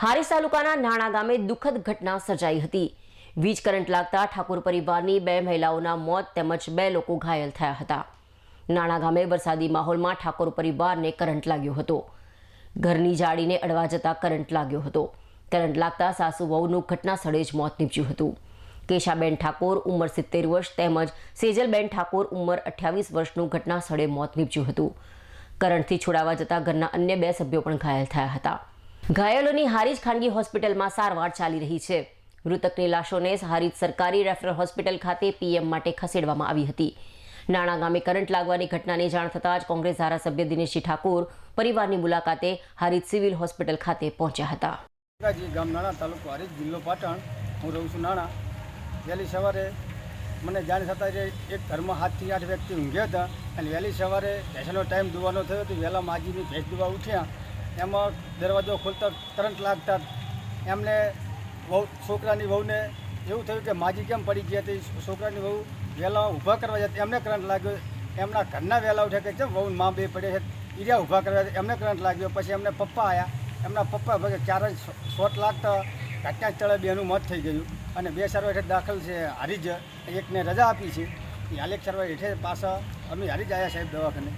હારીજ તાલુકાના નાણા ગામે દુઃખદ ઘટના સર્જાઈ હતી. વીજ કરંટ લાગતા ઠાકોર પરિવારની બે મહિલાઓના મોત તેમજ બે લોકો ઘાયલ થયા હતા. નાણા ગામે વરસાદી માહોલમાં ઠાકોર પરિવારને કરંટ લાગ્યો હતો. ઘરની જાળીને અડવા જતા કરંટ લાગ્યો હતો. કરંટ લાગતા સાસુ વહુનું ઘટના સ્થળે જ મોત નીપજ્યું હતું. કેશાબેન ઠાકોર ઉંમર સિત્તેર વર્ષ તેમજ સેજલબેન ઠાકોર ઉંમર અઠ્યાવીસ વર્ષનું ઘટના સ્થળે મોત નીપજ્યું હતું. કરંટથી છોડાવા જતા ઘરના અન્ય બે સભ્યો પણ ઘાયલ થયા હતા. ઘાયલોની હારીજ ખાનગી હોસ્પિટલમાં સારવાર ચાલી રહી છે. મૃતકની લાશોને હારીજ સરકારી રેફરલ હોસ્પિટલ ખાતે પીએમ માટે ખસેડવામાં આવી હતી. નાણા ગામે કરંટ લાગવાની ઘટનાની જાણ થતાં જ કોંગ્રેસ ધારાસભ્ય દિનેશજી ઠાકોર પરિવારની મુલાકાતે હારીજ સિવિલ હોસ્પિટલ ખાતે પહોંચ્યા હતા. ગામ નાણા તાલુકો હરીજ જિલ્લો પાટણ. હું રહું છું નાણા. વહેલી સવારે મને જાણ થતાં જે એક ઘરમાં સાતથી આઠ વ્યક્તિ ઊંઘ્યા હતા અને વહેલી સવારે ભેંસનો ટાઈમ દુવાનો થયો તો વહેલા માજીની ભેંસ દુવા ઉઠ્યા. એમાં દરવાજો ખોલતા કરંટ લાગતા. એમને વહુ, છોકરાની વહુને એવું થયું કે માજી કેમ પડી ગયા હતી? છોકરાની વહુ વહેલા ઊભા કરવા જતી, એમને કરંટ લાગ્યો. એમના ઘરના વહેલા ઉઠ્યા કે કેમ વહુ મા બે પડે છે. ઈર્યા ઊભા કરવા એમને કરંટ લાગ્યો. પછી એમને પપ્પા આવ્યા એમના પપ્પા ભાગે ચાર શોટ લાગતા, ઘટના સ્થળે બેનું મોત થઈ ગયું. અને બે સારવાર હેઠળ દાખલ છે હારીજ. એકને રજા આપી છે. એ આલેખ સારવાર હેઠળ પાછા અમે હારીજ આવ્યા સાહેબ દવાખાને.